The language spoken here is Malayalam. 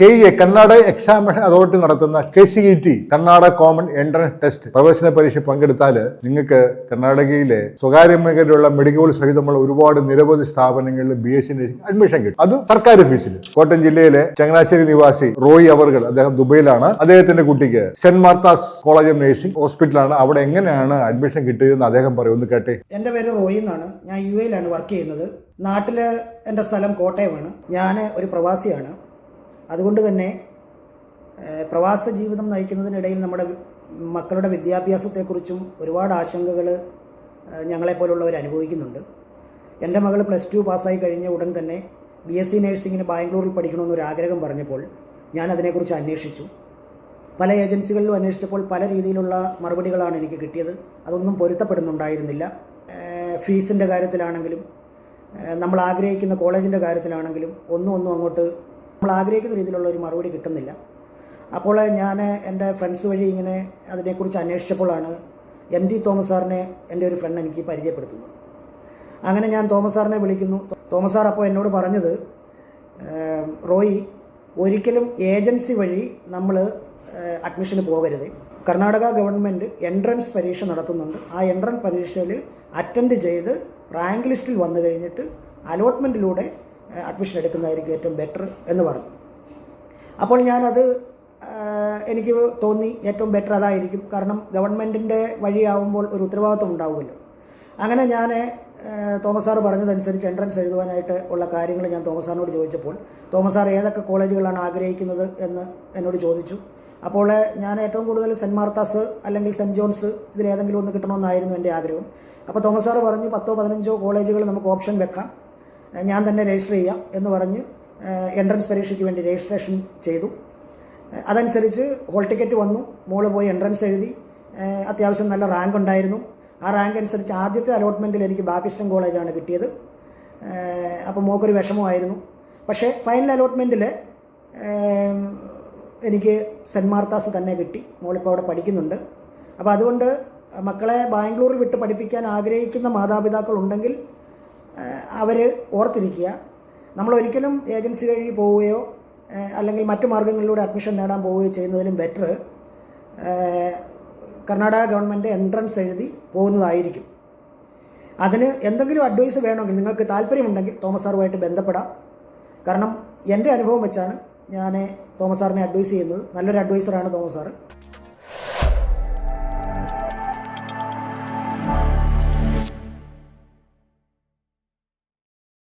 K A Karnataka examination authority നടത്തുന്ന K C E T Karnataka common entrance test പ്രവേശന പരീക്ഷ പങ്കെടുത്താൽ നിങ്ങൾക്ക് കർണാടകയിലെ സ്വകാര്യ മേഖലയിലുള്ള മെഡിക്കൽ സഹിതമുള്ള ഒരുപാട് നിരവധി സ്ഥാപനങ്ങളിൽ B S C nursing admission കിട്ടും. അതും സർക്കാർ ഫീസിൽ കോട്ടയം ജില്ലയിലെ ചങ്ങനാശ്ശേരി നിവാസി റോയി അവർകൾ അദ്ദേഹം ദുബൈയിലാണ്. അദ്ദേഹത്തിന്റെ കുട്ടിക്ക് Saint Martha's College of Nursing ഹോസ്പിറ്റലാണ്. അവിടെ എങ്ങനെയാണ് അഡ്മിഷൻ കിട്ടിയതെന്ന് അദ്ദേഹം പറയും. ഒന്ന് കേട്ടെ. എന്റെ പേര് റോയി എന്നാണ്. ഞാൻ യു എയിലാണ് വർക്ക് ചെയ്യുന്നത്. നാട്ടിൽ എന്റെ സ്ഥലം കോട്ടയമാണ്. ഞാൻ ഒരു പ്രവാസിയാണ്. അതുകൊണ്ട് തന്നെ പ്രവാസ ജീവിതം നയിക്കുന്നതിനിടയിൽ നമ്മുടെ മക്കളുടെ വിദ്യാഭ്യാസത്തെക്കുറിച്ചും ഒരുപാട് ആശങ്കകൾ ഞങ്ങളെപ്പോലുള്ളവർ അനുഭവിക്കുന്നുണ്ട്. എന്റെ മകൾ പ്ലസ് ടു പാസ്സായി കഴിഞ്ഞ ഉടൻ തന്നെ ബി എസ് സി നഴ്സിങ്ങിന് ബാംഗ്ലൂരിൽ പഠിക്കണമെന്നൊരു ആഗ്രഹം പറഞ്ഞപ്പോൾ ഞാൻ അതിനെക്കുറിച്ച് അന്വേഷിച്ചു. പല ഏജൻസികളിലും അന്വേഷിച്ചപ്പോൾ പല രീതിയിലുള്ള മറുപടികളാണ് എനിക്ക് കിട്ടിയത്. അതൊന്നും പൊരുത്തപ്പെടുന്നുണ്ടായിരുന്നില്ല. ഫീസിന്റെ കാര്യത്തിലാണെങ്കിലും നമ്മൾ ആഗ്രഹിക്കുന്ന കോളേജിന്റെ കാര്യത്തിലാണെങ്കിലും ഒന്നും ഒന്നും അങ്ങോട്ട് നമ്മൾ ആഗ്രഹിക്കുന്ന രീതിയിലുള്ള ഒരു മറുപടി കിട്ടുന്നില്ല. അപ്പോൾ ഞാൻ എന്റെ ഫ്രണ്ട്സ് വഴി ഇങ്ങനെ അതിനെക്കുറിച്ച് അന്വേഷിച്ചപ്പോഴാണ് എം ഡി തോമസ് സാറിനെ എന്റെ ഒരു ഫ്രണ്ട് എനിക്ക് പരിചയപ്പെടുത്തുന്നത്. അങ്ങനെ ഞാൻ തോമസ് സാറിനെ വിളിക്കുന്നു. തോമസ് സാർ അപ്പോൾ എന്നോട് പറഞ്ഞത് റോയി ഒരിക്കലും ഏജൻസി വഴി നമ്മൾ അഡ്മിഷന് പോകരുത്. കർണാടക ഗവൺമെന്റ് എൻട്രൻസ് പരീക്ഷ നടത്തുന്നുണ്ട്. ആ എൻട്രൻസ് പരീക്ഷയിൽ അറ്റൻഡ് ചെയ്ത് റാങ്ക് ലിസ്റ്റിൽ വന്നു കഴിഞ്ഞിട്ട് അലോട്ട്മെന്റിലൂടെ അഡ്മിഷൻ എടുക്കുന്നതായിരിക്കും ഏറ്റവും ബെറ്റർ എന്ന് പറഞ്ഞു. അപ്പോൾ ഞാനത് എനിക്ക് തോന്നി ഏറ്റവും ബെറ്റർ അതായിരിക്കും. കാരണം ഗവൺമെന്റിന്റെ വഴിയാവുമ്പോൾ ഒരു ഉത്തരവാദിത്വം ഉണ്ടാവുമല്ലോ. അങ്ങനെ ഞാൻ തോമസ് സാറ് പറഞ്ഞതനുസരിച്ച് എൻട്രൻസ് എഴുതുവാനായിട്ട് ഉള്ള കാര്യങ്ങൾ ഞാൻ തോമസ് സാറിനോട് ചോദിച്ചപ്പോൾ തോമസ് സാർ ഏതൊക്കെ കോളേജുകളാണ് ആഗ്രഹിക്കുന്നത് എന്ന് എന്നോട് ചോദിച്ചു. അപ്പോൾ ഞാൻ ഏറ്റവും കൂടുതൽ സെന്റ് മാർത്താസ് അല്ലെങ്കിൽ സെന്റ് ജോൺസ് ഇതിലേതെങ്കിലും ഒന്ന് കിട്ടണമെന്നായിരുന്നു എന്റെ ആഗ്രഹം. അപ്പോൾ തോമസ് സാർ പറഞ്ഞു പത്തോ പതിനഞ്ചോ കോളേജുകൾ നമുക്ക് ഓപ്ഷൻ വെക്കാം. ഞാൻ തന്നെ രജിസ്റ്റർ ചെയ്യാം എന്ന് പറഞ്ഞ് എൻട്രൻസ് പരീക്ഷയ്ക്ക് വേണ്ടി രജിസ്ട്രേഷൻ ചെയ്തു. അതനുസരിച്ച് ഹോൾ ടിക്കറ്റ് വന്നു. മോൾ പോയി എൻട്രൻസ് എഴുതി. അത്യാവശ്യം നല്ല റാങ്ക് ഉണ്ടായിരുന്നു. ആ റാങ്ക് അനുസരിച്ച് ആദ്യത്തെ അലോട്ട്മെന്റിൽ എനിക്ക് ബാക്കിസ്റ്റൺ കോളേജാണ് കിട്ടിയത്. അപ്പോൾ മോക്കൊരു വിഷമമായിരുന്നു. പക്ഷേ ഫൈനൽ അലോട്ട്മെന്റിൽ എനിക്ക് സെന്റ് മാർത്താസ് തന്നെ കിട്ടി. മോളിപ്പോൾ അവിടെ പഠിക്കുന്നുണ്ട്. അപ്പോൾ അതുകൊണ്ട് മക്കളെ ബാംഗ്ലൂരിൽ വിട്ട് പഠിപ്പിക്കാൻ ആഗ്രഹിക്കുന്ന മാതാപിതാക്കൾ ഉണ്ടെങ്കിൽ അവർ ഓർത്തിരിക്കുക. നമ്മൾ ഒരിക്കലും ഏജൻസി വഴി പോവുകയോ അല്ലെങ്കിൽ മറ്റു മാർഗങ്ങളിലൂടെ അഡ്മിഷൻ നേടാൻ പോവുകയോ ചെയ്യുന്നതിലും ബെറ്റർ കർണാടക ഗവൺമെന്റ് എൻട്രൻസ് എഴുതി പോകുന്നതായിരിക്കും. അതിന് എന്തെങ്കിലും അഡ്വൈസ് വേണമെങ്കിൽ നിങ്ങൾക്ക് താല്പര്യമുണ്ടെങ്കിൽ തോമസ് സാറുമായിട്ട് ബന്ധപ്പെടാം. കാരണം എന്റെ അനുഭവം വെച്ചാണ് ഞാൻ തോമസ് സാറിനെ അഡ്വൈസ് ചെയ്യുന്നത്. നല്ലൊരു അഡ്വൈസറാണ് തോമസ് സാറ്.